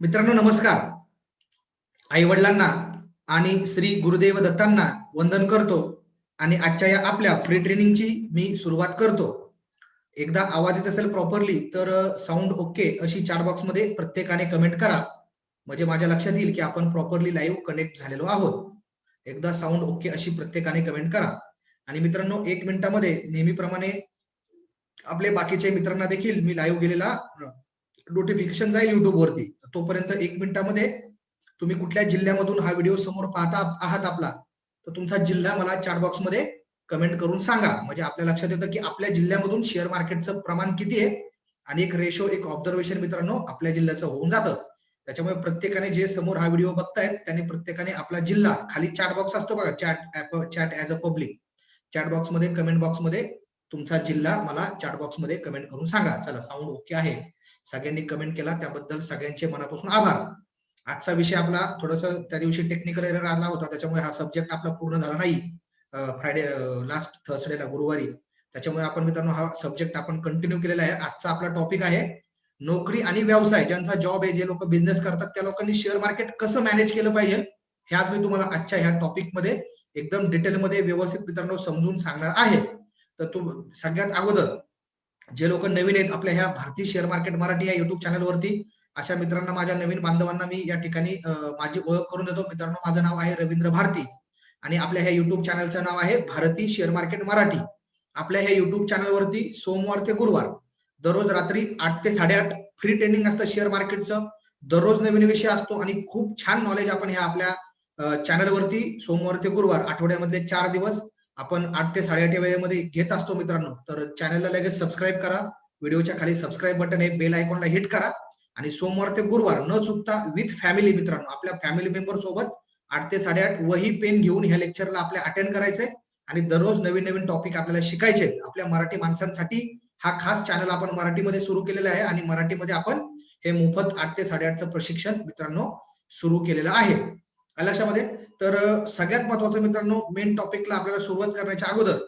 मित्रांनो नमस्कार. आई वडिलांना आणि श्री गुरुदेव दत्तांना वंदन करतो आणि आजच्या या आपल्या फ्री ट्रेनिंगची मी सुरुवात करतो. एकदा आवाज येत असेल प्रॉपरली तर साऊंड ओके अशी चॅट बॉक्समध्ये प्रत्येकाने कमेंट करा. म्हणजे माझ्या लक्षात येईल की आपण प्रॉपरली लाईव्ह कनेक्ट झालेलो आहोत. एकदा साऊंड ओके अशी प्रत्येकाने कमेंट करा. आणि मित्रांनो एक मिनिटामध्ये नेहमीप्रमाणे आपले बाकीचे मित्रांना देखील मी लाईव्ह गेलेला नोटिफिकेशन जाईल युट्यूब वरती. तोपर्यंत एक मिनिटामध्ये तुम्ही कुठल्या जिल्ह्यामधून हा व्हिडिओ समोर पाहता आहात आपला तर तुमचा जिल्हा मला चॅट बॉक्समध्ये कमेंट करून सांगा. म्हणजे आपल्या लक्षात येतं की आपल्या जिल्ह्यामधून शेअर मार्केटचं प्रमाण किती आहे आणि एक रेशो एक ऑब्झर्वेशन मित्रांनो आपल्या जिल्ह्याचं होऊन जातं. त्याच्यामुळे प्रत्येकाने जे समोर हा व्हिडिओ बघतायत त्याने प्रत्येकाने आपला जिल्हा खाली चॅट बॉक्स असतो बघा chat chat as a public chat बॉक्समध्ये कमेंट बॉक्समध्ये तुमचा जिल्हा मला चॅट बॉक्समध्ये कमेंट करून सांगा. चला साऊंड ओके आहे. सगळ्यांनी कमेंट केला. त्याबद्दल सगळ्यांचे मनापासून आभार. आजचा विषय आपला थोडस त्या दिवशी टेक्निकल एरर आला होता. त्याच्यामुळे हा सब्जेक्ट आपला पूर्ण झाला नाही. फ्रायडे लास्ट थर्सडेला गुरुवारी. त्याच्यामुळे आपण मित्रांनो हा सब्जेक्ट आपण कंटिन्यू केलेला आहे. आजचा आपला टॉपिक आहे नोकरी आणि व्यवसाय. ज्यांचा जॉब आहे जे लोक बिझनेस करतात त्या लोकांनी शेअर मार्केट कसं मॅनेज केलं पाहिजे हे आज मी तुम्हाला आजच्या ह्या टॉपिकमध्ये एकदम डिटेलमध्ये व्यवस्थित मित्रांनो समजून सांगणार आहे. तर तू सगळ्यात अगोदर जे लोक नवीन आहेत आपल्या ह्या भारतीय शेअर मार्केट मराठी या युट्यूब चॅनलवरती अशा मित्रांना माझ्या नवीन बांधवांना मी या ठिकाणी माझी ओळख करून देतो. मित्रांनो माझं नाव आहे रवींद्र भारती आणि आपल्या ह्या युट्यूब चॅनलचं नाव आहे भारती शेअर मार्केट मराठी. आपल्या ह्या युट्यूब चॅनलवरती सोमवार ते गुरुवार दररोज रात्री आठ ते साडेआठ फ्री ट्रेनिंग असतं शेअर मार्केटचं दररोज नवीन विषय असतो आणि खूप छान नॉलेज आपण ह्या आपल्या चॅनलवरती सोमवार ते गुरुवार आठवड्यामधले चार दिवस आपण आठ ते साडेआठ वेळेमध्ये घेत असतो मित्रांनो तर चॅनलला लगेच सबस्क्राईब करा. व्हिडिओच्या खाली सबस्क्राईब बटन आहे बेल आयकॉनला हिट करा. आणि सोमवार ते गुरुवार न चुकता विथ फॅमिली मित्रांनो आपल्या फॅमिली मेंबर सोबत आठ ते साडेआठ वही पेन घेऊन ह्या लेक्चरला आपल्या अटेंड करायचंय. आणि दररोज नवीन नवीन टॉपिक आपल्याला शिकायचे आपल्या मराठी माणसांसाठी हा खास चॅनल आपण मराठीमध्ये सुरू केलेला आहे. आणि मराठीमध्ये आपण हे मोफत आठ ते साडेआठचं प्रशिक्षण मित्रांनो सुरू केलेलं आहे. लक्षामध्ये? तर सगळ्यात महत्वाचं मित्रांनो मेन टॉपिकला आपल्याला सुरुवात करण्याच्या अगोदर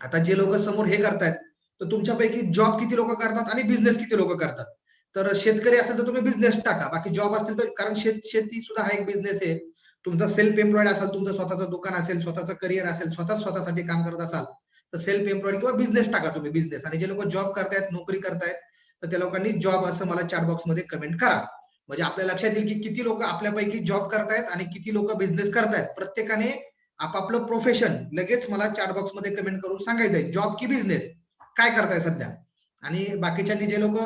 आता जे लोक समोर हे करतायत तर तुमच्यापैकी जॉब किती लोक करतात आणि बिझनेस किती लोक करतात? तर शेतकरी असेल तर तुम्ही बिझनेस टाका बाकी जॉब असेल तर कारण शेत शेती सुद्धा हा एक बिझनेस आहे. तुमचा सेल्फ एम्प्लॉईड असाल तुमचं स्वतःचं दुकान असेल स्वतःचं करिअर असेल स्वतः स्वतःसाठी काम करत असाल तर सेल्फ एम्प्लॉईड किंवा बिझनेस टाका तुम्ही बिझनेस आणि जे लोक जॉब करतायत नोकरी करतायत तर त्या लोकांनी जॉब असं मला चॅट बॉक्समध्ये कमेंट करा. म्हणजे आपल्या लक्षात येईल की किती लोक आपल्यापैकी जॉब करतायत आणि किती लोक बिझनेस करतायत. प्रत्येकाने आपापलं प्रोफेशन लगेच मला चॅट बॉक्समध्ये कमेंट करून सांगायचंय. जॉब की बिझनेस काय करताय सध्या? आणि बाकीच्यांनी जे लोक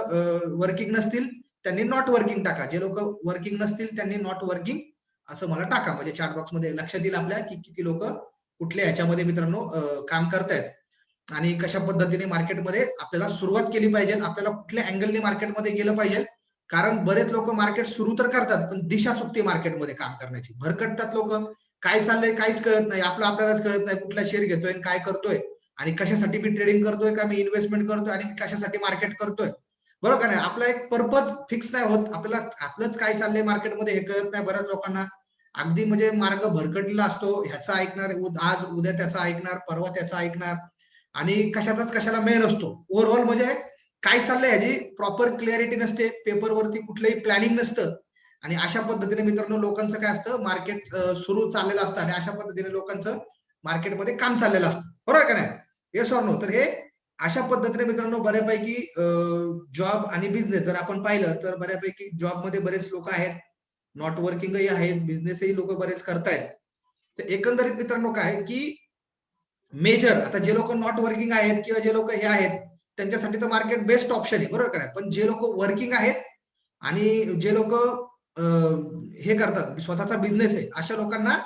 वर्किंग नसतील त्यांनी नॉट वर्किंग टाका. जे लोक वर्किंग नसतील त्यांनी नॉट वर्किंग असं मला टाका. म्हणजे चॅट बॉक्समध्ये लक्षात येईल आपल्या की किती लोक कुठल्या ह्याच्यामध्ये मित्रांनो काम करतायत. आणि कशा पद्धतीने मार्केटमध्ये आपल्याला सुरुवात केली पाहिजे आपल्याला कुठल्या अँगलने मार्केटमध्ये गेलं पाहिजे कारण बरेच लोक मार्केट सुरू तर करतात पण दिशा चुकते मार्केटमध्ये काम करण्याची. भरकटतात लोक. काय चाललंय काहीच कळत नाही. आपलं आपल्यालाच कळत नाही कुठला शेअर घेतोय काय करतोय. आणि कशासाठी मी ट्रेडिंग करतोय का मी इन्व्हेस्टमेंट करतोय आणि कशासाठी मार्केट करतोय. बरोबर का नाही? आपला एक पर्पज फिक्स नाही होत. आपल्याला आपलंच काय चाललंय मार्केटमध्ये हे कळत नाही बऱ्याच लोकांना. अगदी म्हणजे मार्ग भरकटलेला असतो. ह्याचा ऐकणार आज उद्या त्याचा ऐकणार परवा त्याचा ऐकणार. आणि कशाचाच कशाला मेल असतो. ओव्हरऑल म्हणजे काय चाललंय ह्याची प्रॉपर क्लिअरिटी नसते. पेपरवरती कुठलंही प्लॅनिंग नसतं. आणि अशा पद्धतीने मित्रांनो लोकांचं काय असतं? मार्केट सुरू चाललेलं असतं आणि अशा पद्धतीने लोकांचं मार्केटमध्ये काम चाललेलं असतं. बरोबर का नाही? येस ऑर नो तर हे अशा पद्धतीने मित्रांनो बऱ्यापैकी जॉब आणि बिझनेस जर आपण पाहिलं तर बऱ्यापैकी जॉबमध्ये बरेच लोक आहेत. नॉट वर्किंगही आहेत. बिझनेसही लोक बरेच करतायत. तर एकंदरीत मित्रांनो काय की मेजर आता जे लोक नॉट वर्किंग आहेत किंवा जे लोक हे आहेत त्यांच्यासाठी तर मार्केट बेस्ट ऑप्शन आहे बरोबर काय पण जे लोक वर्किंग आहेत आणि जे लोक हे करतात स्वतःचा बिझनेस आहे अशा लोकांना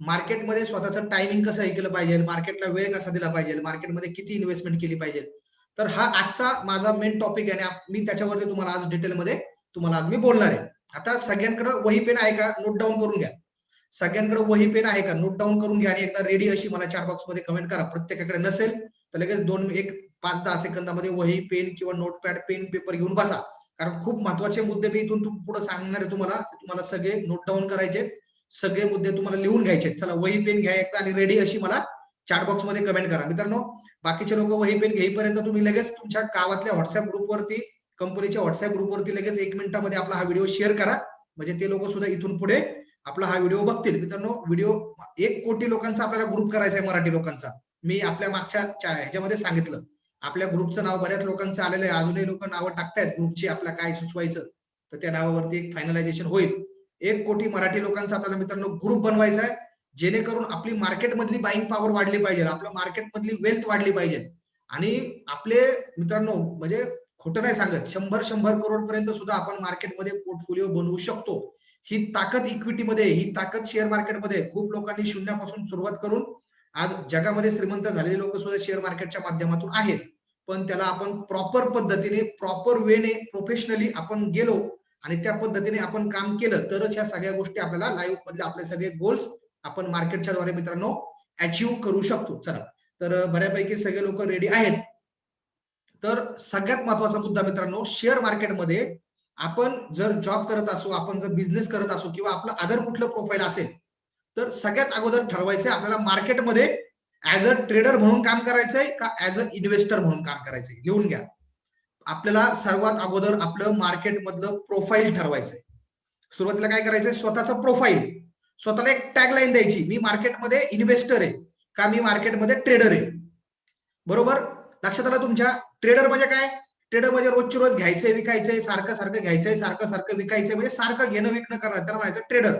मार्केटमध्ये स्वतःचं टायमिंग कसं हे केलं पाहिजे? मार्केटला वेळ कसा दिला पाहिजे? मार्केटमध्ये किती इन्व्हेस्टमेंट केली पाहिजे? तर हा आजचा माझा मेन टॉपिक आहे आणि मी त्याच्यावरती तुम्हाला आज डिटेलमध्ये तुम्हाला आज मी बोलणार आहे. आता सगळ्यांकडे वही पेन आहे का? नोट डाऊन करून घ्या. सगळ्यांकडे वही पेन आहे का? नोट डाऊन करून घ्या आणि एकदा रेडी अशी मला चार बॉक्समध्ये कमेंट करा. प्रत्येकाकडे नसेल तर लगेच दोन एक पाच दहा सेकंदामध्ये वही पेन किंवा नोटपॅड पेन पेपर घेऊन बसा. कारण खूप महत्त्वाचे मुद्दे मी इथून पुढे सांगणार आहे तुम्हाला. तुम्हाला सगळे नोट डाऊन करायचे सगळे मुद्दे तुम्हाला लिहून घ्यायचे चला वही पेन घ्या एकदा आणि रेडी अशी मला चॅट बॉक्समध्ये कमेंट करा. मित्रांनो बाकीचे लोक वही पेन घेईपर्यंत तुम्ही लगेच तुमच्या गावातल्या व्हॉट्सअप ग्रुपवरती कंपनीच्या व्हॉट्सअप ग्रुपवरती लगेच एक मिनिटामध्ये आपला हा व्हिडिओ शेअर करा. म्हणजे ते लोक सुद्धा इथून पुढे आपला हा व्हिडिओ बघतील. मित्रांनो व्हिडिओ एक कोटी लोकांचा आपल्याला ग्रुप करायचा आहे मराठी लोकांचा. मी आपल्या मागच्या ह्याच्यामध्ये सांगितलं. आपल्या ग्रुपचं नाव बऱ्याच लोकांचं आलेलं आहे. अजूनही लोक नावं टाकतायत ग्रुपची आपल्या काय सुचवायचं. तर त्या नावावरती एक फायनलायझेशन होईल. एक कोटी मराठी लोकांचा आपल्याला मित्रांनो ग्रुप बनवायचा आहे. जेणेकरून आपली मार्केटमधली बाईंग पॉवर वाढली पाहिजे. आपल्या मार्केटमधली वेल्थ वाढली पाहिजे. आणि आपले मित्रांनो म्हणजे खोटं नाही सांगत. शंभर शंभर करोड पर्यंत सुद्धा आपण मार्केटमध्ये पोर्टफोलिओ बनवू शकतो. ही ताकद इक्विटीमध्ये ही ताकद शेअर मार्केटमध्ये खूप लोकांनी शून्यापासून सुरुवात करून आज जगामध्ये श्रीमंत झालेले लोक सुद्धा शेअर मार्केटच्या माध्यमातून आहेत. पण त्याला आपण प्रॉपर पद्धतीने प्रॉपर वेने प्रोफेशनली आपण गेलो आणि त्या पद्धतीने आपण काम केलं तरच ह्या सगळ्या गोष्टी आपल्याला लाईव्ह मधले आपले सगळे गोल्स आपण मार्केटच्या द्वारे मित्रांनो अचीव्ह करू शकतो. चला. तर बऱ्यापैकी सगळे लोक रेडी आहेत. तर सगळ्यात महत्त्वाचा मुद्दा मित्रांनो शेअर मार्केटमध्ये आपण जर जॉब करत असू आपण जर बिझनेस करत असू किंवा आपलं अदर कुठलं प्रोफाईल असेल तर सगळ्यात अगोदर ठरवायचं आपल्याला मार्केटमध्ये ऍज अ ट्रेडर म्हणून काम करायचंय का ऍज अ इन्व्हेस्टर म्हणून काम करायचंय? लिहून घ्या. आपल्याला सर्वात अगोदर आपलं मार्केटमधलं प्रोफाईल ठरवायचंय. सुरुवातीला काय करायचंय? स्वतःचं प्रोफाईल स्वतःला एक टॅगलाईन द्यायची. मी मार्केटमध्ये इन्व्हेस्टर आहे का मी मार्केटमध्ये ट्रेडर आहे? बरोबर? लक्षात आलं तुमच्या? ट्रेडर म्हणजे काय? ट्रेडर म्हणजे रोजची रोज घ्यायचंय विकायचंय सारखं सारखं घ्यायचंय सारखं सारखं विकायचंय म्हणजे सारखं घेणं विकणं करणं. त्याला म्हणायचं ट्रेडर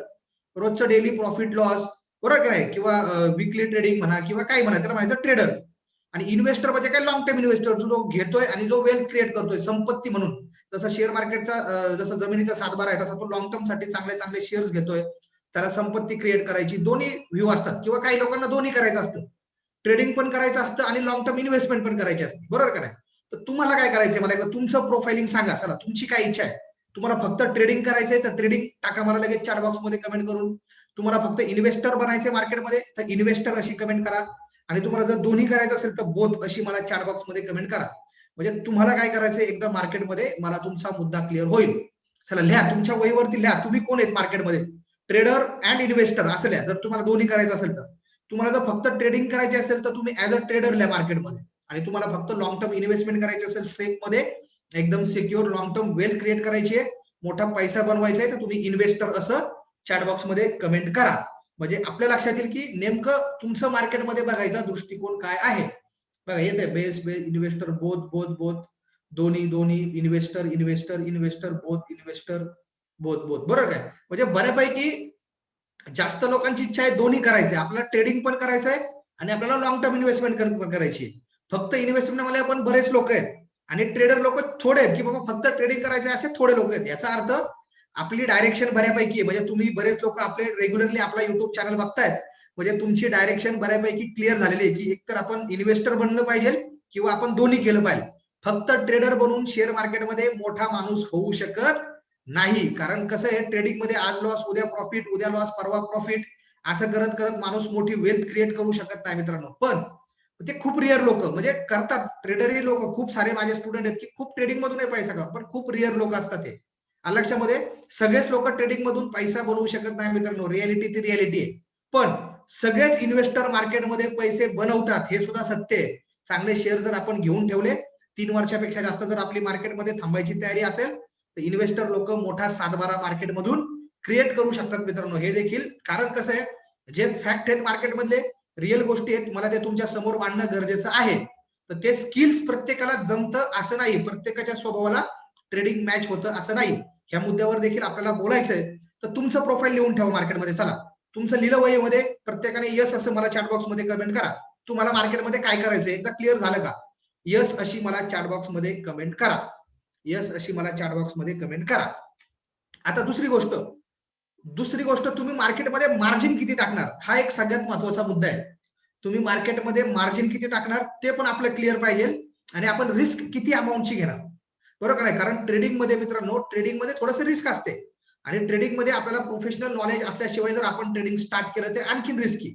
रोजचं डेली प्रॉफिट लॉस बरोबर की नाही किंवा विकली ट्रेडिंग म्हणा किंवा काय म्हणा त्याला म्हणायचं ट्रेडर आणि इन्व्हेस्टर म्हणजे काय? लॉंग टर्म इन्व्हेस्टर जो घेतोय आणि जो वेल्थ क्रिएट करतोय संपत्ती म्हणून. जसं शेअर मार्केटचा जसं जमिनीचा सातबारा आहे तसा तो लॉंग टर्मसाठी चांगले चांगले शेअर्स घेतोय. त्याला संपत्ती क्रिएट करायची. दोन्ही व्ह्यू असतात. किंवा काही लोकांना दोन्ही करायचं असतं. ट्रेडिंग पण करायचं असतं आणि लॉंग टर्म इन्व्हेस्टमेंट पण करायची असते. बरोबर का नाही? तर तुम्हाला काय करायचंय? मला एकदा तुमचं प्रोफाइलिंग सांगा. चला तुमची काय इच्छा आहे? तुम्हाला फक्त ट्रेडिंग करायचंय तर ट्रेडिंग टाका मला लगेच चॅट बॉक्समध्ये कमेंट करून. तुम्हाला फक्त इन्व्हेस्टर बनायचे मार्केटमध्ये तर इन्व्हेस्टर अशी कमेंट करा. आणि तुम्हाला जर दोन्ही करायचं असेल तर बोथ अशी मला चॅट बॉक्समध्ये कमेंट करा. म्हणजे तुम्हाला काय करायचंय एकदा मार्केटमध्ये मला तुमचा मुद्दा क्लिअर होईल. चला लिहा. तुमच्या वहीवरती लिहा. तुम्ही कोण आहेत मार्केटमध्ये ट्रेडर अँड इन्व्हेस्टर असं लिहा. जर तुम्हाला दोन्ही करायचं असेल तर. तुम्हाला जर फक्त ट्रेडिंग करायची असेल तर तुम्ही ऍज अ ट्रेडर लिहा मार्केटमध्ये आणि तुम्हाला फक्त लॉंग टर्म इन्व्हेस्टमेंट करायची असेल सेफमध्ये एकदम secure long term wealth create करायची आहे. मोठा पैसा बनवायचा आहे तर तुम्ही इन्व्हेस्टर असं चॅट बॉक्समध्ये कमेंट करा. म्हणजे आपल्या लक्षात येईल की नेमकं तुमचं मार्केटमध्ये बघायचा दृष्टिकोन काय आहे? बघा येते बेस बेस इन्व्हेस्टर बोध बोध बोध दोन्ही दोन्ही investor investor investor both investor both both बरोबर काय? म्हणजे बऱ्यापैकी जास्त लोकांची इच्छा आहे दोन्ही करायचंय आपल्याला ट्रेडिंग पण करायचं आहे आणि आपल्याला लॉंग टर्म इन्व्हेस्टमेंट करायची फक्त इन्व्हेस्टमेंटमध्ये आपण बरेच लोक आहेत आणि ट्रेडर लोक थोडे आहेत की बाबा फक्त ट्रेडिंग करायचे असे थोडे लोक आहेत. याचा अर्थ आपली डायरेक्शन बऱ्यापैकी आहे. म्हणजे तुम्ही बरेच लोक आपले रेग्युलरली आपला युट्यूब चॅनल बघतायत. म्हणजे तुमची डायरेक्शन बऱ्यापैकी क्लिअर झालेली आहे की एकतर आपण इन्व्हेस्टर बनलं पाहिजे किंवा आपण दोन्ही केलं पाहिजे. फक्त ट्रेडर बनून शेअर मार्केटमध्ये मोठा माणूस होऊ शकत नाही. कारण कसं आहे ट्रेडिंगमध्ये आज लॉस उद्या प्रॉफिट उद्या लॉस परवा प्रॉफिट असं करत करत माणूस मोठी वेल्थ क्रिएट करू शकत नाही मित्रांनो. पण ते खूप रिअर लोक म्हणजे करतात. ट्रेडरही लोक खूप सारे माझे स्टुडंट आहेत की खूप ट्रेडिंग मधून पैसा पण खूप रिअर लोक असतात ते. लक्षामध्ये सगळेच लोक ट्रेडिंग मधून पैसा बनवू शकत नाही मित्रांनो. रियालिटी ती रियालिटी आहे. पण सगळेच इन्व्हेस्टर मार्केटमध्ये पैसे बनवतात हे सुद्धा सत्य आहे. चांगले शेअर जर आपण घेऊन ठेवले तीन वर्षापेक्षा जास्त जर आपली मार्केटमध्ये थांबायची तयारी असेल तर इन्व्हेस्टर लोक मोठा सातबारा मार्केटमधून क्रिएट करू शकतात मित्रांनो. हे देखील कारण कसं आहे? जे फॅक्ट आहेत मार्केटमधले रिअल गोष्टी आहेत मला ते तुमच्यासमोर मांडणं गरजेचं आहे. तर ते स्किल्स प्रत्येकाला जमतं असं नाही. प्रत्येकाच्या स्वभावाला ट्रेडिंग मॅच होतं असं नाही. ह्या मुद्द्यावर देखील आपल्याला बोलायचंय तर तुमचं प्रोफाईल लिहून ठेवा मार्केटमध्ये चला. तुमचं लिहिलं वहीमध्ये प्रत्येकाने यस असं मला चॅट बॉक्समध्ये कमेंट करा. तुम्हाला मार्केटमध्ये काय करायचंय एकदा क्लिअर झालं का? यस अशी मला चॅट बॉक्समध्ये कमेंट करा. यस अशी मला चॅट बॉक्समध्ये कमेंट करा. आता दुसरी गोष्ट. दुसरी गोष्ट तुम्ही मार्केटमध्ये मार्जिन किती टाकणार? हा एक सगळ्यात महत्त्वाचा मुद्दा आहे. तुम्ही मार्केटमध्ये मार्जिन किती टाकणार ते पण आपलं क्लिअर पाहिजे. आणि आपण रिस्क किती अमाऊंटची घेणार? बरोबर नाही? कारण ट्रेडिंगमध्ये मित्रांनो ट्रेडिंगमध्ये थोडस रिस्क असते. आणि ट्रेडिंगमध्ये आपल्याला प्रोफेशनल नॉलेज असल्याशिवाय जर आपण ट्रेडिंग स्टार्ट केलं ते आणखीन रिस्की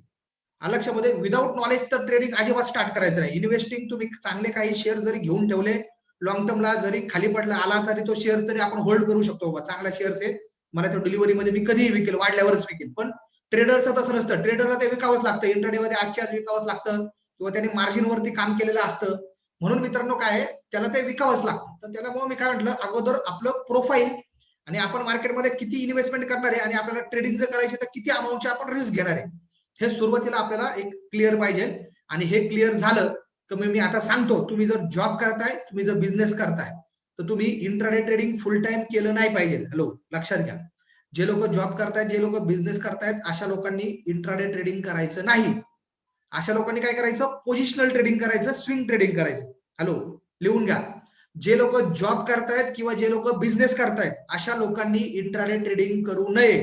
लक्षामध्ये विदाऊट नॉलेज तर ट्रेडिंग अजिबात स्टार्ट करायचं नाही. इन्व्हेस्टिंग तुम्ही चांगले काही शेअर जरी घेऊन ठेवले लॉंग टर्मला जरी खाली पडला आला तरी तो शेअर तरी आपण होल्ड करू शकतो. बाबा चांगला शेअर्स आहे. मला तो डिलिव्हरी मध्ये मी कधीही विकेल वाढल्यावरच विकेल. पण ट्रेडरचं तसं नसतं. ट्रेडरला ते विकावंच लागतं. इंटरडे मध्ये आजच्या आज विकावंच लागतं. किंवा त्याने मार्जिन वरती काम केलेलं असतं. म्हणून मित्रांनो काय आहे? त्याला ते विकावंच लागतं. तर त्याला मग मी काय म्हटलं अगोदर आपलं प्रोफाईल आणि आपण मार्केटमध्ये किती इन्व्हेस्टमेंट करणार आहे आणि आपल्याला ट्रेडिंग जर करायची तर किती अमाऊंटची आपण रिस्क घेणार आहे? हे सुरुवातीला आपल्याला एक क्लिअर पाहिजे. आणि हे क्लिअर झालं तर मी आता सांगतो तुम्ही जर जॉब करताय तुम्ही जर बिझनेस करताय तर तुम्ही इंट्राडे ट्रेडिंग फुल टाइम केलं नाही पाहिजे. हॅलो लक्षात घ्या. जे लोक जॉब करतायत जे लोक बिझनेस करतायत अशा लोकांनी इंट्राडे ट्रेडिंग करायचं नाही. अशा लोकांनी काय करायचं? पोझिशनल ट्रेडिंग करायचं स्विंग ट्रेडिंग करायचं. हॅलो लिहून घ्या. जे लोक जॉब करतायत किंवा जे लोक बिझनेस करतायत अशा लोकांनी इंट्राडे ट्रेडिंग करू नये.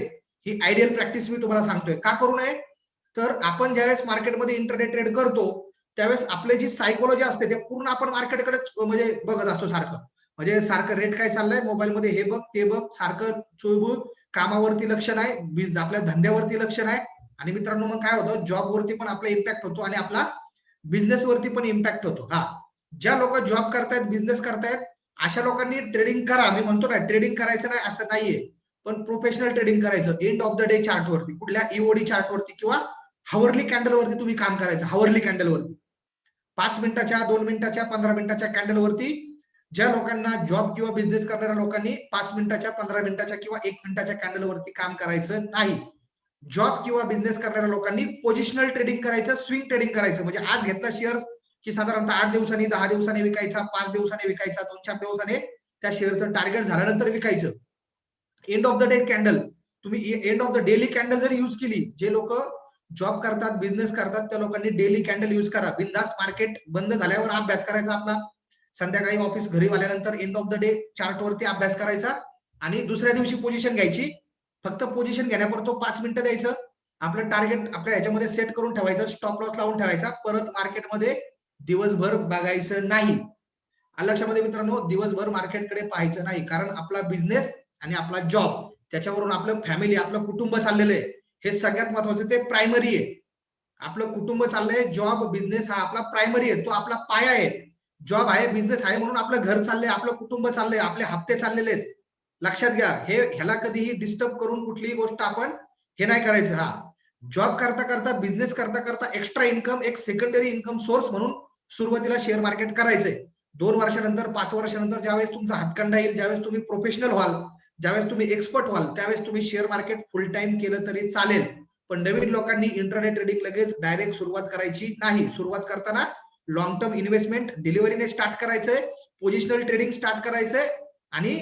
ही आयडियल प्रॅक्टिस मी तुम्हाला सांगतोय. का करू नये? तर आपण ज्यावेळेस मार्केटमध्ये इंटरनेट ट्रेड करतो त्यावेळेस आपले जी सायकोलॉजी असते ते पूर्ण आपण मार्केटकडे म्हणजे बघत असतो सारखं. म्हणजे सारखं रेट काय चाललंय? मोबाईलमध्ये हे बघ ते बघ सारखं चुळबुळ कामावरती लक्ष नाही आपल्या धंद्यावरती लक्ष नाही. आणि मित्रांनो मग काय होतं? जॉबवरती पण आपला इम्पॅक्ट होतो आणि आपला बिझनेसवरती पण इम्पॅक्ट होतो. हा. ज्या लोक जॉब करतायत बिझनेस करतायत अशा लोकांनी ट्रेडिंग करा. मी म्हणतो ना ट्रेडिंग करायचं नाही असं नाहीये. पण प्रोफेशनल ट्रेडिंग करायचं. एंड ऑफ द डे चार्टवरती कुठल्या ईओडी e चार्टवरती किंवा हवरली कॅन्डलवरती तुम्ही काम करायचं. हवरली कॅन्डलवरती पाच मिनिटाच्या दोन मिनिटाच्या पंधरा मिनिटाच्या कॅन्डलवरती ज्या लोकांना जॉब किंवा बिझनेस करणाऱ्या लोकांनी पाच मिनिटाच्या पंधरा मिनिटाच्या किंवा एक मिनिटाच्या कॅन्डलवरती काम करायचं नाही. जॉब किंवा बिझनेस करणाऱ्या लोकांनी पोझिशनल ट्रेडिंग करायचं स्विंग ट्रेडिंग करायचं. म्हणजे आज घेतला शेअर्स की साधारणतः आठ दिवसांनी दहा दिवसांनी विकायचा पाच दिवसांनी विकायचा दोन चार दिवसाने त्या शेअरचं टार्गेट झाल्यानंतर विकायचं. End of the day candle तुम्ही end of the daily candle जर युज केली जे लोक जॉब करतात बिझनेस करतात त्या लोकांनी डेली कॅन्डल युज करा. बिंदास मार्केट बंद झाल्यावर अभ्यास करायचा आपला. संध्याकाळी ऑफिस घरी आल्यानंतर एंड ऑफ द डे चार्टवरती अभ्यास करायचा आणि दुसऱ्या दिवशी पोझिशन घ्यायची. फक्त पोझिशन घेण्यापुरतो पाच मिनिटं द्यायचं. आपलं टार्गेट आपल्या ह्याच्यामध्ये सेट करून ठेवायचं स्टॉप लॉस लावून ठेवायचा. परत मार्केटमध्ये दिवसभर बघायचं नाही. लक्षामध्ये मित्रांनो दिवसभर मार्केटकडे पाहायचं नाही. कारण आपला बिझनेस आणि आपला जॉब त्याच्यावरून आपलं फॅमिली आपलं कुटुंब चाललेलं आहे. हे सगळ्यात महत्वाचं ते प्रायमरी आहे. आपलं कुटुंब चाललंय जॉब बिझनेस हा आपला प्रायमरी आहे. तो आपला पाया आहे. जॉब आहे बिझनेस आहे म्हणून आपलं घर चाललंय आपलं कुटुंब चाललंय आपले हप्ते चाललेले आहेत. लक्षात घ्या हे ह्याला कधीही डिस्टर्ब करून कुठलीही गोष्ट आपण हे नाही करायचं. हा. जॉब करता करता बिझनेस करता करता एक्स्ट्रा इन्कम एक सेकंडरी इन्कम सोर्स म्हणून सुरुवातीला शेअर मार्केट करायचंय. दोन वर्षानंतर पाच वर्षानंतर ज्यावेळेस तुमचा हातखंडा येईल ज्यावेळेस तुम्ही प्रोफेशनल व्हाल ज्यावेळेस तुम्ही एक्सपर्ट व्हाल त्यावेळेस तुम्ही शेअर मार्केट फुल टाइम केलं तरी चालेल. पण नवीन लोकांनी इंटरनेट ट्रेडिंग लगेच डायरेक्ट सुरुवात करायची नाही. सुरुवात करताना लॉंग टर्म इन्व्हेस्टमेंट डिलिव्हरीने स्टार्ट करायचंय पोझिशनल ट्रेडिंग स्टार्ट करायचंय आणि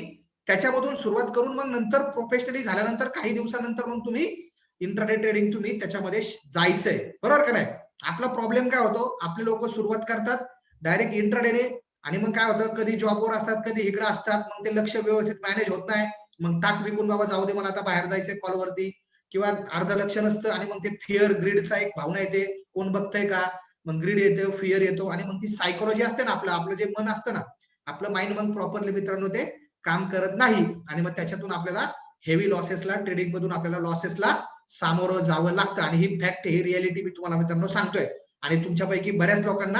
त्याच्यामधून सुरुवात करून मग नंतर प्रोफेशनली झाल्यानंतर काही दिवसानंतर मग तुम्ही इंटरनेट ट्रेडिंग तुम्ही त्याच्यामध्ये जायचंय. बरोबर का नाही? आपला प्रॉब्लेम काय होतो? आपले लोक सुरुवात करतात डायरेक्ट इंटरडेने आणि मग काय होतं? कधी जॉबवर असतात कधी इकडे असतात. मग ते लक्ष व्यवस्थित मॅनेज होत नाही. मग टाक विकून बाबा जाऊ दे मला आता बाहेर जायचंय कॉलवरती किंवा अर्ध लक्ष नसतं आणि मग ते फिअर ग्रीडचा एक भावना येते. कोण बघतंय का? मग ग्रीड येतो फिअर येतो. आणि मग ती सायकोलॉजी असते ना आपलं. आपलं जे मन असतं ना आपलं माइंड मग प्रॉपरली मित्रांनो ते काम करत नाही. आणि मग त्याच्यातून आपल्याला हेवी लॉसेसला ट्रेडिंग मधून आपल्याला लॉसेसला सामोरं जावं लागतं. आणि ही फॅक्ट ही रियालिटी मी तुम्हाला मित्रांनो सांगतोय. आणि तुमच्यापैकी बऱ्याच लोकांना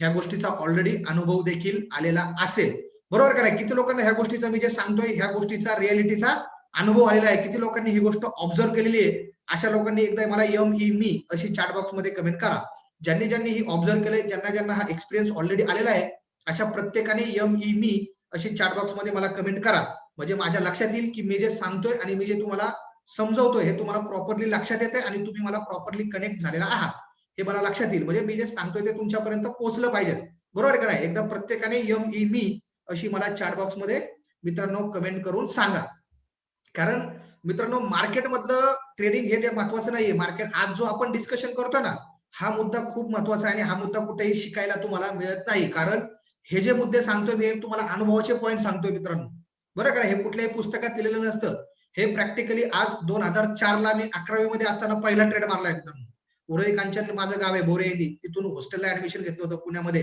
ह्या गोष्टीचा ऑलरेडी अनुभव देखील आलेला असेल. बरोबर का नाही? किती लोकांना ह्या गोष्टीचा मी जे सांगतोय ह्या गोष्टीचा रियालिटीचा अनुभव आलेला आहे. किती लोकांनी ही गोष्ट ऑब्झर्व केलेली आहे? अशा लोकांनी एकदा मला यम ही मी अशी चॅट बॉक्समध्ये कमेंट करा. ज्यांनी ज्यांनी ही ऑब्झर्व केले ज्यांना ज्यांना हा एक्सपिरियन्स ऑलरेडी आलेला आहे अशा प्रत्येकाने यम ई मी अशी चॅट बॉक्समध्ये मला कमेंट करा. म्हणजे माझ्या लक्षात येईल की मी जे सांगतोय आणि मी जे तुम्हाला समजवतोय हे तुम्हाला प्रॉपरली लक्षात येते आणि तुम्ही मला प्रॉपरली कनेक्ट झालेला आहात. हे मला लक्षात येईल. म्हणजे मी जे सांगतोय ते तुमच्यापर्यंत पोहोचलं पाहिजे. बरोबर का नाही? एकदा प्रत्येकाने यम ई मी अशी मला चॅट बॉक्समध्ये मित्रांनो कमेंट करून सांगा. कारण मित्रांनो मार्केटमधलं ट्रेडिंग हे महत्वाचं नाहीये. मार्केट आज जो आपण डिस्कशन करतो ना हा मुद्दा खूप महत्त्वाचा आहे आणि हा मुद्दा कुठेही शिकायला तुम्हाला मिळत नाही. कारण हे जे मुद्दे सांगतोय मी तुम्हाला अनुभवाचे पॉईंट सांगतोय मित्रांनो. बरं का हे कुठल्याही पुस्तकात दिलेलं नसतं. हे प्रॅक्टिकली आज दोन हजार चार ला मी अकरावी मध्ये असताना पहिला ट्रेड मारला मित्रांनो. उरई कांचन माझं गाव आहे बोरे तिथून हॉस्टेलला ऍडमिशन घेतलं होतं पुण्यामध्ये.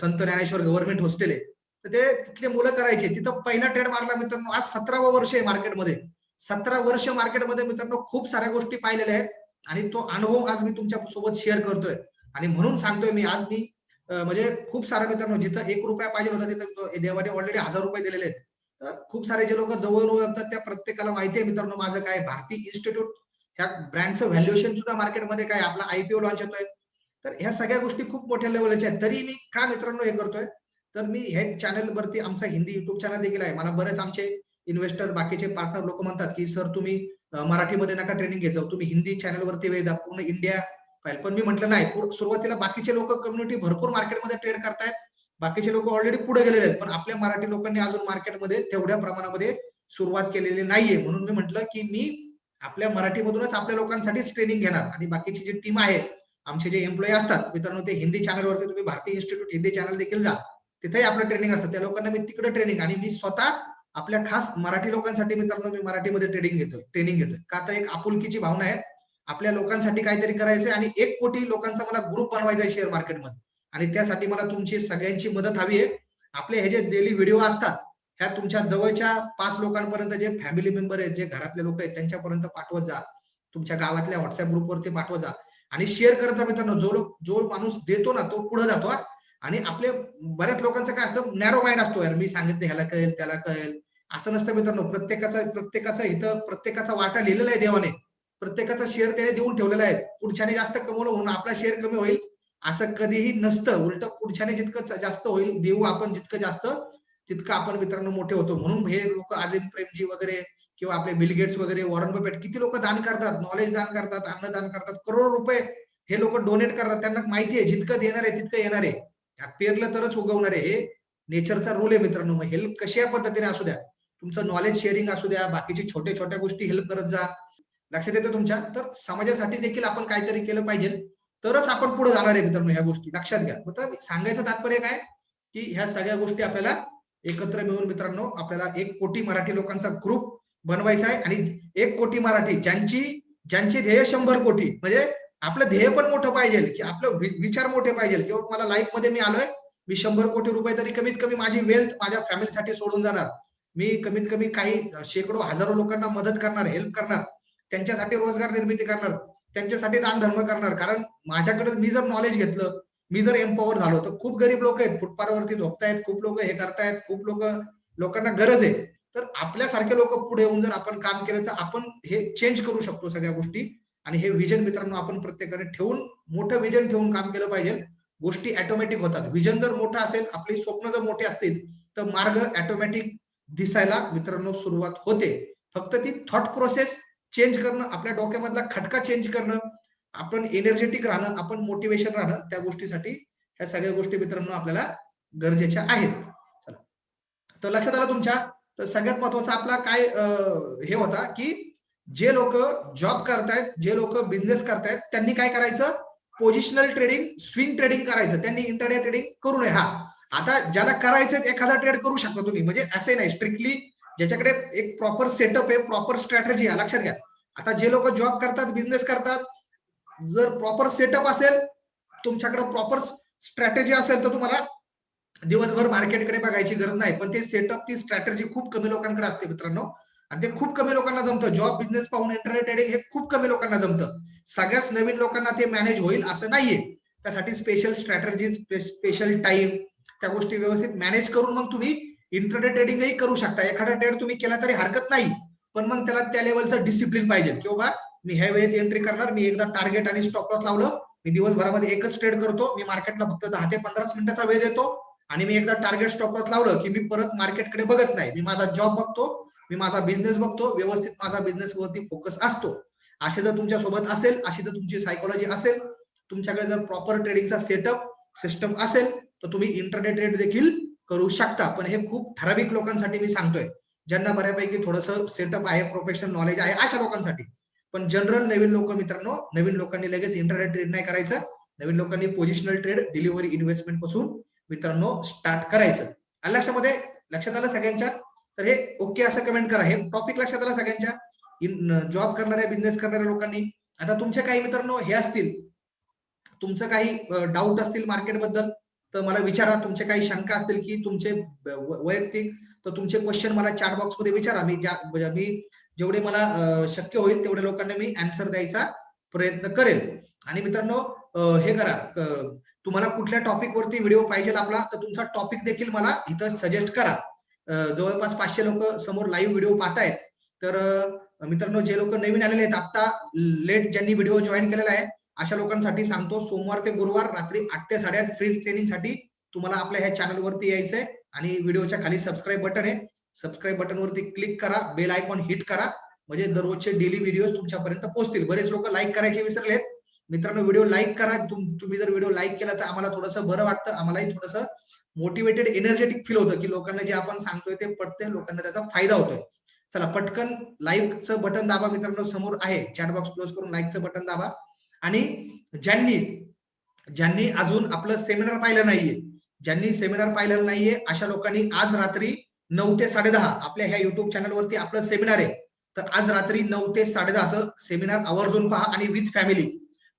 संत ज्ञानेश्वर गव्हर्नमेंट हॉस्टेल आहे. तर ते तिथले मुलं करायचे. तिथं पहिला ट्रेड मारला मित्रांनो. आज सतरावं वर्ष आहे मार्केटमध्ये सतरा वर्ष मार्केटमध्ये मित्रांनो खूप साऱ्या गोष्टी पाहिलेल्या आहेत. आणि तो अनुभव आज मी तुमच्यासोबत शेअर करतोय. आणि म्हणून सांगतोय मी आज मी म्हणजे खूप साऱ्या मित्रांनो जिथं एक रुपया पाहिजे होता तिथं देवाने ऑलरेडी हजार रुपये दिलेले आहेत. खूप सारे जे लोक जवळ जातात त्या प्रत्येकाला माहिती आहे मित्रांनो माझं काय भारती इन्स्टिट्यूट ह्या ब्रँडचं व्हॅल्युएशन सुद्धा मार्केटमध्ये काय आपला आयपीओ लॉन्च होतोय तर ह्या सगळ्या गोष्टी खूप मोठ्या लेवलच्या आहेत. तरी मी का मित्रांनो हे करतोय? तर मी हे चॅनल वरती आमचा हिंदी युट्यूब चॅनल देखील आहे. मला बरेच आमचे इन्व्हेस्टर बाकीचे पार्टनर लोक म्हणतात की सर तुम्ही मराठीमध्ये नका ट्रेनिंग घेत जाऊ. तुम्ही हिंदी चॅनल वरती वेळ द्या. पूर्ण इंडिया पाहिजे पण मी म्हटलं नाही सुरुवातीला बाकीचे लोक कम्युनिटी भरपूर मार्केटमध्ये ट्रेड करतायत. बाकीचे लोक ऑलरेडी पुढे गेलेले आहेत पण आपल्या मराठी लोकांनी अजून मार्केटमध्ये तेवढ्या प्रमाणामध्ये सुरुवात केलेली नाहीये. म्हणून मी म्हटलं की मी आपल्या मराठीमधूनच आपल्या लोकांसाठीच ट्रेनिंग घेणार. आणि बाकीची जी टीम आहे आमचे जे एम्प्लॉई असतात मित्रांनो ते हिंदी चॅनलवरती तुम्ही भारतीय इन्स्टिट्यूट हिंदी चॅनल देखील जा. तिथेही आपलं ट्रेनिंग असतं. त्या लोकांना मी तिकडे ट्रेनिंग आणि मी स्वतः आपल्या खास मराठी लोकांसाठी मित्रांनो मी मराठीमध्ये ट्रेनिंग घेतोय ट्रेनिंग घेतोय. का तर एक आपुलकीची भावना आहे. आपल्या लोकांसाठी काहीतरी करायचंय आणि एक कोटी लोकांचा मला ग्रुप बनवायचा आहे शेअर मार्केटमध्ये आणि त्यासाठी मला तुमची सगळ्यांची मदत हवी आहे. आपले हे जे डेली व्हिडिओ असतात ह्या तुमच्या जवळच्या पाच लोकांपर्यंत जे फॅमिली मेंबर आहेत जे घरातले लोक आहेत त्यांच्यापर्यंत पाठवत जा. तुमच्या गावातल्या व्हॉट्सअप ग्रुपवरती पाठवत जा. आणि शेअर करत जा मित्रांनो. जो लोक जो माणूस देतो ना तो पुढे जातो आणि आपले बऱ्याच लोकांचं काय असतं नॅरो माइंड असतो यार मी सांगितलं ह्याला कळेल त्याला कळेल. असं नसतं मित्रांनो. प्रत्येकाचा प्रत्येकाचा इथं प्रत्येकाचा वाटा लिहिलेला आहे देवाने. प्रत्येकाचा शेअर त्याने देऊन ठेवलेला आहे. पुढच्याने जास्त कमवलं म्हणून आपला शेअर कमी होईल. असं कधीही नसतं. उलट पुढच्याने जितकं जास्त होईल देऊ आपण जितकं जास्त तितकं आपण मित्रांनो मोठे होतो. म्हणून हे लोक आजिम प्रेमजी वगैरे किंवा आपले बिल गेट्स वगैरे वॉरन बफेट किती लोक दान करतात नॉलेज दान करतात अन्नदान करतात करोड रुपये हे लोक डोनेट करतात. त्यांना माहिती आहे जितकं देणार आहे तितकं येणार आहे. पेरलं तरच उगवणार आहे हे. नेचरचा रूल आहे मित्रांनो. मग हेल्प कशा पद्धतीने असू द्या? तुमचं नॉलेज शेअरिंग असू द्या. बाकीची छोट्या छोट्या गोष्टी हेल्प करत जा. लक्षात येतं तुमच्या? तर समाजासाठी देखील आपण काहीतरी केलं पाहिजे. तरच आपण पुढे जाणार आहे मित्रांनो ह्या गोष्टी. लक्षात घ्या. मग तर सांगायचं तात्पर्य काय? की ह्या सगळ्या गोष्टी आपल्याला एकत्र मिळून मित्रांनो आपल्याला एक कोटी मराठी लोकांचा ग्रुप बनवायचा आहे. आणि एक कोटी मराठी ज्यांची ज्यांचे ध्येय शंभर कोटी. म्हणजे आपलं ध्येय पण मोठं पाहिजे की आपलं विचार मोठे पाहिजे. किंवा मला लाईफमध्ये मी आलोय मी शंभर कोटी रुपये तरी कमीत कमी माझी वेल्थ माझ्या फॅमिलीसाठी सोडून जाणार. मी कमीत कमी काही शेकडो हजारो लोकांना मदत करणार हेल्प करणार. त्यांच्यासाठी रोजगार निर्मिती करणार. त्यांच्यासाठी दान धर्म करणार. कारण माझ्याकडे मी जर नॉलेज घेतलं मी जर एम्पॉवर झालो तर खूप गरीब लोक आहेत. फुटपाथवरती झोपतायत खूप लोक हे करतायत खूप लोक लोकांना गरज आहे. तर आपल्यासारखे लोक पुढे येऊन जर आपण काम केलं तर आपण हे चेंज करू शकतो सगळ्या गोष्टी. आणि हे विजन मित्रांनो आपण प्रत्येकाने ठेवून मोठं विजन ठेवून काम केलं पाहिजे. गोष्टी ऑटोमॅटिक होतात. विजन जर मोठं असेल आपली स्वप्न जर मोठी असतील तर मार्ग ऑटोमॅटिक दिसायला मित्रांनो सुरुवात होते. फक्त ती थॉट प्रोसेस चेंज करणं आपल्या डोक्यामधला खटका चेंज करणं आपण एनर्जेटिक राहणं आपण मोटिवेशन राहणं त्या गोष्टीसाठी ह्या सगळ्या गोष्टी मित्रांनो आपल्याला गरजेच्या आहेत. चला. तर लक्षात आलं तुमच्या? तर सगळ्यात महत्त्वाचा आपला काय हे होता की जे लोक जॉब करतायत जे लोक बिझनेस करतायत त्यांनी काय करायचं? पोझिशनल ट्रेडिंग स्विंग ट्रेडिंग करायचं. त्यांनी इंटरनेट ट्रेडिंग करू नये. हा. आता ज्याला करायचं एखादा ट्रेड करू शकता तुम्ही. म्हणजे असे नाही. स्ट्रिक्टली ज्याच्याकडे एक प्रॉपर सेटअप आहे प्रॉपर स्ट्रॅटेजी आहे. लक्षात घ्या. आता जे लोक जॉब करतात बिझनेस करतात जर प्रॉपर सेटअप असेल तुमच्याकडे प्रॉपर स्ट्रॅटेजी असेल तर तुम्हाला दिवसभर मार्केटकडे बघायची गरज नाही. पण ते सेटअप ती स्ट्रॅटेजी खूप कमी लोकांकडे असते मित्रांनो. आणि ते खूप कमी लोकांना जमतं. जॉब बिझनेस पाहून इंटरनेट ट्रेडिंग हे खूप कमी लोकांना जमतं. सगळ्याच नवीन लोकांना ते मॅनेज होईल असं नाहीये. त्यासाठी स्पेशल स्ट्रॅटेजी स्पेशल टाइम त्या गोष्टी व्यवस्थित मॅनेज करून मग तुम्ही इंटरनेट ट्रेडिंगही करू शकता. एखादा ट्रेड तुम्ही केला तरी हरकत नाही. पण मग त्याला त्या लेवलचं डिसिप्लिन पाहिजे. की बाबा मी ह्या वेळेत एंट्री करणार मी एकदा टार्गेट आणि स्टॉप लॉस लावलं मी दिवसभरामध्ये एकच ट्रेड करतो मी मार्केटला फक्त दहा ते पंधराच मिनिटाचा वेळ देतो आणि मी एकदा टार्गेट स्टॉप लॉस लावलं की मी परत मार्केटकडे बघत नाही. मी माझा जॉब बघतो मी माझा बिझनेस बघतो व्यवस्थित माझा बिझनेस वरती फोकस असतो. असे जर तुमच्यासोबत असेल अशी जर तुमची सायकोलॉजी असेल तुमच्याकडे जर प्रॉपर ट्रेडिंगचा सेटअप सिस्टम असेल तर तुम्ही इंटरनेट ट्रेड देखील करू शकता. पण हे खूप ठराविक लोकांसाठी मी सांगतोय. ज्यांना बऱ्यापैकी थोडंसं सेटअप आहे प्रोफेशनल नॉलेज आहे अशा लोकांसाठी. पण जनरल नवीन लोक मित्रांनो नवीन लोकांनी लगेच इंटरनेट ट्रेड नाही करायचं. नवीन लोकांनी पोझिशनल ट्रेड डिलिव्हरी इन्व्हेस्टमेंटपासून मित्रांनो स्टार्ट करायचं. आणि लक्षामध्ये लक्षात आलं सगळ्यांच्या? तर हे ओके असं कमेंट करा. हे टॉपिक लक्षात आलं सगळ्यांच्या? जॉब करणाऱ्या बिझनेस करणाऱ्या लोकांनी? आता तुमचे काही मित्रांनो हे असतील. तुमचं काही डाऊट असतील मार्केटबद्दल तर मला विचारा तुमचे काही शंका असतील की तुमचे व- वैयक्तिक तर तुमचे क्वेश्चन मला चॅट बॉक्समध्ये विचारा. मी ज्या म्हणजे मी जेवढे मला शक्य होईल तेवढ्या लोकांना मी अँसर द्यायचा प्रयत्न करेल. आणि मित्रांनो हे करा तुम्हाला कुठल्या टॉपिक वरती व्हिडिओ पाहिजे आपला तर तुमचा टॉपिक देखील मला इथं सजेस्ट करा. जवळपास पाचशे लोक समोर लाईव्ह व्हिडिओ पाहतायत. तर मित्रांनो जे लोक नवीन आलेले आहेत आता लेट ज्यांनी व्हिडिओ जॉईन केलेला आहे अशा लोकांसाठी सांगतो सोमवार ते गुरुवार रात्री आठ ते साडेआठ फ्री ट्रेनिंगसाठी तुम्हाला आपल्या ह्या चॅनल वरती यायचंय. आणि व्हिडिओच्या खाली सबस्क्राईब बटन आहे. सबस्क्राईब बटन वरती क्लिक करा बेल आयकॉन हिट करा. म्हणजे दररोजचे डेली व्हिडिओ तुमच्यापर्यंत पोहोचतील. बरेच लोक लाईक करायचे विसरलेत. मित्रांनो व्हिडिओ लाईक करा. तुम्ही जर व्हिडिओ लाईक केला तर आम्हाला थोडंसं बरं वाटतं. आम्हालाही थोडंसं मोटिवेटेड एनर्जेटिक फील होतं की लोकांना जे आपण सांगतोय ते पटते लोकांना त्याचा फायदा होतोय. चला पटकन लाईकचं बटन दाबा मित्रांनो. समोर आहे. चॅट बॉक्स क्लोज करून लाईकचं बटन दाबा. आणि ज्यांनी ज्यांनी अजून आपलं सेमिनार पाहिलं नाहीये ज्यांनी सेमिनार पाहिलेलं नाहीये अशा लोकांनी आज रात्री नऊ ते साडेदहा आपल्या ह्या युट्यूब चॅनलवरती आपलं सेमिनार आहे. तर आज रात्री नऊ ते साडेदहाचं सेमिनार आवर्जून पहा आणि विथ फॅमिली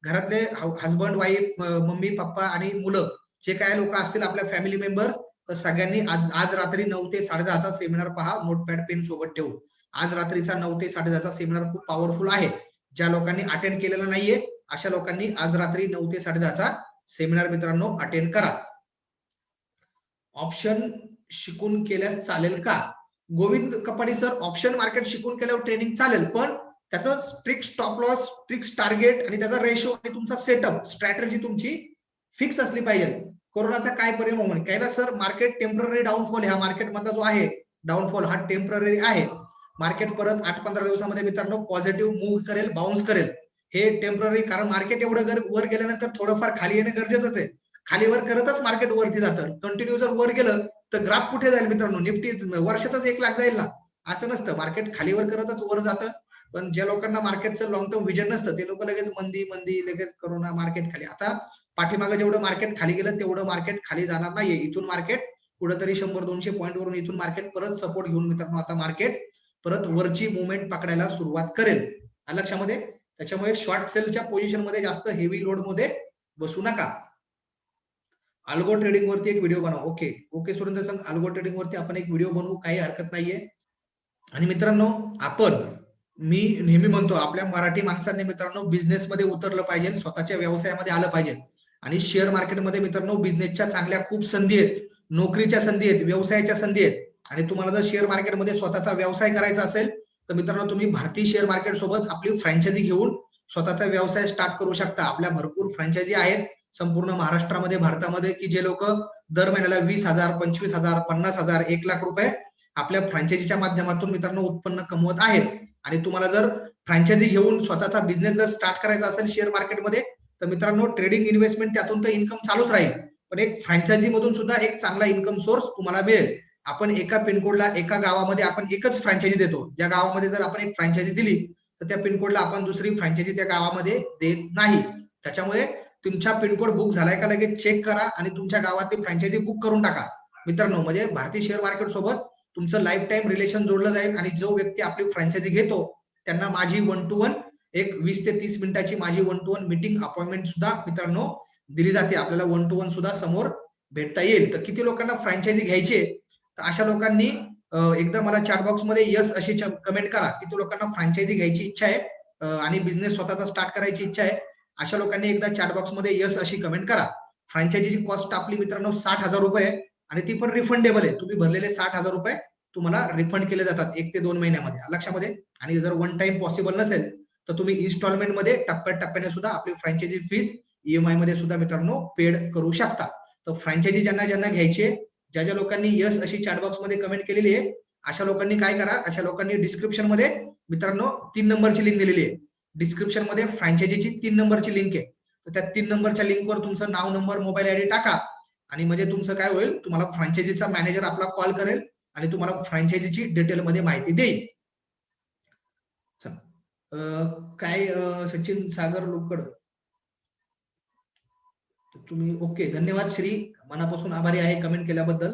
घरातले हजबंड वाईफ मम्मी पप्पा आणि मुलं जे काय लोक असतील आपल्या फॅमिली मेंबर तर सगळ्यांनी आज आज रात्री नऊ ते साडेदहाचा सेमिनार पहा नोटपॅड पेन सोबत ठेवून. आज रात्रीचा नऊ ते साडेदहाचा सेमिनार खूप पॉवरफुल आहे. ज्या लोकांनी अटेंड केलेला नाहीये अशा लोकांनी आज रात्री नऊ ते साडे दहाचा सेमिनार मित्रांनो अटेंड करा. ऑप्शन शिकून केल्यास चालेल का? Govind Kapadi sir option market शिकून केल्यावर ट्रेनिंग चालेल पण त्याचं strict stop loss strict target आणि त्याचा रेशो आणि तुमचा सेटअप स्ट्रॅटेजी तुमची फिक्स असली पाहिजे. कोरोनाचा काय परिणाम होईल कायला सर मार्केट टेंपररी डाऊनफॉल ह्या मार्केटमधला जो आहे डाऊनफॉल हा टेंपररी आहे. मार्केट परत आठ पंधरा दिवसामध्ये मित्रांनो पॉझिटिव्ह मूव्ह करेल बाउन्स करेल. हे टेंपररी कारण मार्केट एवढं वर गेल्यानंतर थोडंफार खाली येणं गरजेचंच आहे. खाली वर करतच मार्केट वरती जातं. कंटिन्यू जर वर गेलं तर ग्राफ कुठे जाईल मित्रांनो? निफ्टी वर्षातच एक लाख जाईल ना? असं नसतं. मार्केट खालीवर करतच वर जातं. पण ज्या लोकांना मार्केटचं लॉंग टर्म विजन नसतं ते लोक लगेच मंदी मंदी लगेच करोना मार्केट खाली. आता पाठीमागे जेवढं मार्केट खाली गेलं तेवढं मार्केट खाली जाणार नाहीये. इथून मार्केट कुठेतरी शंभर दोनशे पॉईंट वरून इथून मार्केट परत सपोर्ट घेऊन मित्रांनो आता मार्केट परत वरची मुवमेंट पकडायला सुरुवात करेल. लक्षामध्ये? त्याच्यामुळे शॉर्ट सेलच्या पोझिशनमध्ये जास्त हेवी लोडमध्ये बसू नका. अल्गो ट्रेडिंग वरती एक व्हिडिओ बनवा. ओके ओके सुरेंद्र संघ अल्गो ट्रेडिंग वरती आपण एक व्हिडिओ बनवू. काही हरकत नाहीये. आणि मित्रांनो आपण मी नेहमी म्हणतो आपल्या मराठी माणसांनी मित्रांनो बिझनेसमध्ये उतरलं पाहिजे स्वतःच्या व्यवसायामध्ये आलं पाहिजे. आणि शेअर मार्केटमध्ये मित्रांनो बिझनेसच्या चांगल्या खूप संधी आहेत. नोकरीच्या संधी आहेत व्यवसायाच्या संधी आहेत. आणि तुम्हाला जर शेअर मार्केटमध्ये स्वतःचा व्यवसाय करायचा असेल तर मित्रांनो तुम्ही भारतीय शेअर मार्केट सोबत आपली फ्रँचायझी घेऊन स्वतःचा व्यवसाय स्टार्ट करू शकता. आपल्या भरपूर फ्रँचायझी आहेत संपूर्ण महाराष्ट्रामध्ये भारतामध्ये की जे लोक दर महिन्याला वीस हजार पंचवीस हजार पन्नास हजार एक लाख रुपये आपल्या फ्रँचायझीच्या माध्यमातून मित्रांनो उत्पन्न कमवत आहेत. आणि तुम्हाला जर फ्रँचायझी घेऊन स्वतःचा बिझनेस जर स्टार्ट करायचा असेल शेअर मार्केटमध्ये तर मित्रांनो ट्रेडिंग इन्व्हेस्टमेंट त्यातून तर इन्कम चालूच राहील. पण एक फ्रँचायझी मधून सुद्धा एक चांगला इन्कम सोर्स तुम्हाला मिळेल. आपण एका पिनकोडला एका गावामध्ये आपण एकच फ्रँचायझी देतो. ज्या गावामध्ये जर आपण एक फ्रँचायझी दिली तर त्या पिनकोडला आपण दुसरी फ्रँचायझी त्या गावामध्ये देत नाही. त्याच्यामुळे तुमचा पिनकोड बुक झालाय का लगेच चेक करा आणि तुमच्या गावातली फ्रँचायझी बुक करून टाका. मित्रांनो म्हणजे भारतीय शेअर मार्केट सोबत तुमचं लाईफ टाईम रिलेशन जोडलं जाईल आणि जो व्यक्ती आपली फ्रँचायझी घेतो त्यांना माझी वन टू वन एक वीस ते तीस मिनिटाची माझी one to one meeting appointment सुद्धा मित्रांनो दिली जाते. आपल्याला वन टू वन सुद्धा समोर भेटता येईल. तर किती लोकांना फ्रँचायझी घ्यायची तर अशा लोकांनी एकदा मला चॅट बॉक्समध्ये यस अशी कमेंट करा की तो लोकांना फ्रँचायझी घ्यायची इच्छा आहे आणि बिझनेस स्वतःचा स्टार्ट करायची इच्छा आहे. अशा लोकांनी एकदा चॅट बॉक्समध्ये यस अशी कमेंट करा. फ्रँचायझीची कॉस्ट आपली मित्रांनो साठ हजार रुपये आणि ती पण रिफंडेबल आहे. तुम्ही भरलेले साठ हजार रुपये तुम्हाला रिफंड केले जातात एक ते दोन महिन्यामध्ये लक्षामध्ये. आणि जर वन टाइम पॉसिबल नसेल तर तुम्ही इन्स्टॉलमेंटमध्ये टप्प्याटप्प्याने सुद्धा आपली फ्रँचायझी फीज ईएमआयमध्ये सुद्धा मित्रांनो पेड करू शकता. तर फ्रँचायझी ज्यांना ज्यांना घ्यायची आहे ज्या ज्या लोकांनी यस अशी चॅटबॉक्समध्ये कमेंट केलेली आहे अशा लोकांनी काय करा अशा लोकांनी डिस्क्रिप्शनमध्ये मित्रांनो तीन नंबरची लिंक दिलेली आहे. डिस्क्रिप्शनमध्ये फ्रँचायझीची तीन नंबरची लिंक आहे. तर त्या तीन नंबरच्या लिंकवर तुमचं नाव नंबर मोबाईल आयडी टाका आणि म्हणजे तुमचं काय होईल तुम्हाला फ्रँचायझीचा मॅनेजर आपला कॉल करेल आणि तुम्हाला फ्रँचायझीची डिटेल मध्ये माहिती देईल. काय सचिन सागर लोकड? तुम्ही ओके. धन्यवाद श्री. मनापासून आभारी आहे कमेंट केल्याबद्दल.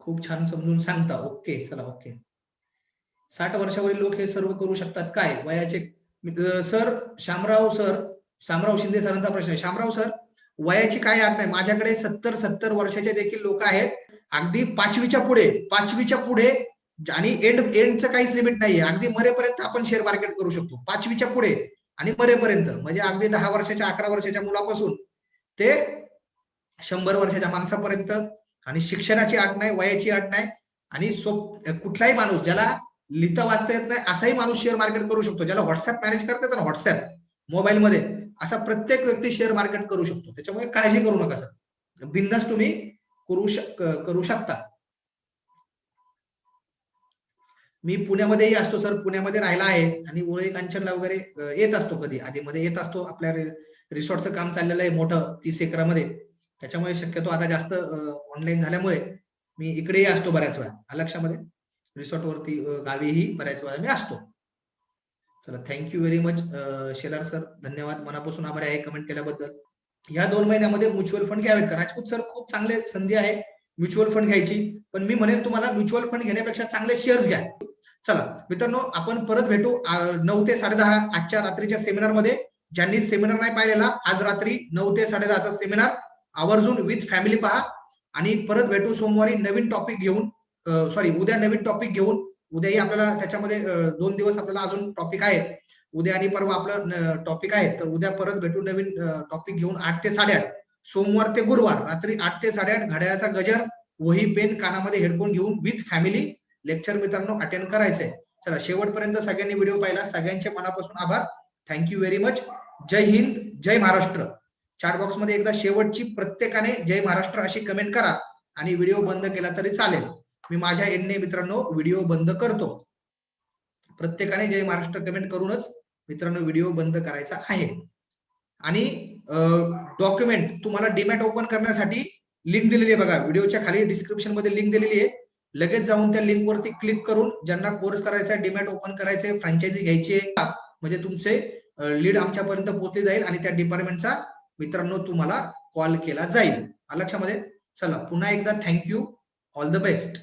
खूप छान समजून सांगता. ओके. चला ओके. साठ वर्षावरील लोक हे सर्व करू शकतात. काय? वयाचे सर शामराव सर शामराव शिंदे सरांचा प्रश्न आहे. शामराव सर वयाची काय अट नाही? माझ्याकडे सत्तर सत्तर वर्षाचे देखील लोक आहेत. अगदी पाचवीच्या पुढे पाचवीच्या पुढे आणि एंड एंडचं काहीच लिमिट नाहीये. अगदी मरेपर्यंत आपण शेअर मार्केट करू शकतो. पाचवीच्या पुढे. आणि मरेपर्यंत म्हणजे अगदी दहा वर्षाच्या अकरा वर्षाच्या मुलापासून ते शंभर वर्षाच्या माणसापर्यंत. आणि शिक्षणाची अट नाही वयाची अट नाही. आणि कुठलाही माणूस ज्याला लिहिता वाचता येत नाही असाही माणूस शेअर मार्केट करू शकतो. ज्याला व्हॉट्सअप मॅनेज करता येतं ना व्हॉट्सअप मोबाईलमध्ये असा प्रत्येक व्यक्ती शेअर मार्केट करू शकतो. त्याच्यामुळे काळजी करू नका सर. बिंदास तुम्ही करू शक करू शकता. मी पुण्यामध्येही असतो सर. पुण्यामध्ये राहिला आहे आणि उळे कांचनला वगैरे येत असतो कधी. आधी मध्ये येत असतो. आपल्या रिसॉर्टचं काम चाललेलं आहे मोठं तीस एकरामध्ये. त्याच्यामुळे शक्यतो आता जास्त ऑनलाईन झाल्यामुळे मी इकडेही असतो बऱ्याच वेळा. अलक्षामध्ये. लक्षामध्ये रिसॉर्ट वरती गावीही बऱ्याच वेळा मी असतो. चला thank you very much Shelar sir. धन्यवाद. मनापासून आभार आहे कमेंट केल्याबद्दल. या दोन महिन्यामध्ये म्युच्युअल फंड घ्यावेत का? राजपूत सर खूप चांगले संधी आहे म्युच्युअल फंड घ्यायची. पण मी म्हणेल तुम्हाला म्युच्युअल फंड घेण्यापेक्षा चांगले शेअर्स घ्या. चला मित्रांनो आपण परत भेटू नऊ ते साडेदहा आजच्या रात्रीच्या सेमिनारमध्ये ज्यांनी सेमिनार नाही पाहिलेला आज रात्री नऊ ते साडेदहाचा सेमिनार आवर्जून विथ फॅमिली पहा. आणि परत भेटू सोमवारी नवीन टॉपिक घेऊन सॉरी उद्या नवीन टॉपिक घेऊन. उद्याही आपल्याला त्याच्यामध्ये दोन दिवस आपल्याला अजून टॉपिक आहेत. उद्या आणि परवा आपलं टॉपिक आहे तर उद्या परत भेटू नवीन टॉपिक घेऊन आठ ते साडेआठ. सोमवार ते गुरुवार रात्री आठ ते साडेआठ घड्याळाचा गजर वही पेन कानामध्ये हेडफोन घेऊन विथ फॅमिली लेक्चर मित्रांनो अटेंड करायचंय. चला शेवटपर्यंत सगळ्यांनी व्हिडिओ पाहिला. सगळ्यांचे मनापासून आभार. थँक्यू व्हेरी मच जय हिंद जय महाराष्ट्र. चॅट बॉक्समध्ये एकदा शेवटची प्रत्येकाने जय महाराष्ट्र अशी कमेंट करा आणि व्हिडिओ बंद केला तरी चालेल. मी माझ्या एन्ने मित्रांनो व्हिडिओ बंद करतो. प्रत्येकाने जय महाराष्ट्र कमेंट करूनच मित्रांनो व्हिडिओ बंद करायचा आहे. आणि डॉक्युमेंट तुम्हाला डिमॅट ओपन करण्यासाठी लिंक दिलेली आहे बघा. व्हिडिओच्या खाली डिस्क्रिप्शनमध्ये लिंक दिलेली आहे. लगेच जाऊन त्या लिंक वरती क्लिक करून ज्यांना कोर्स करायचा डिमॅट ओपन करायचे फ्रँचायझी घ्यायची आहे म्हणजे तुमचे लीड आमच्यापर्यंत पोहोचले जाईल आणि त्या डिपार्टमेंटचा मित्रांनो तुम्हाला कॉल केला जाईल. लक्षामध्ये? चला पुन्हा एकदा थँक्यू ऑल द बेस्ट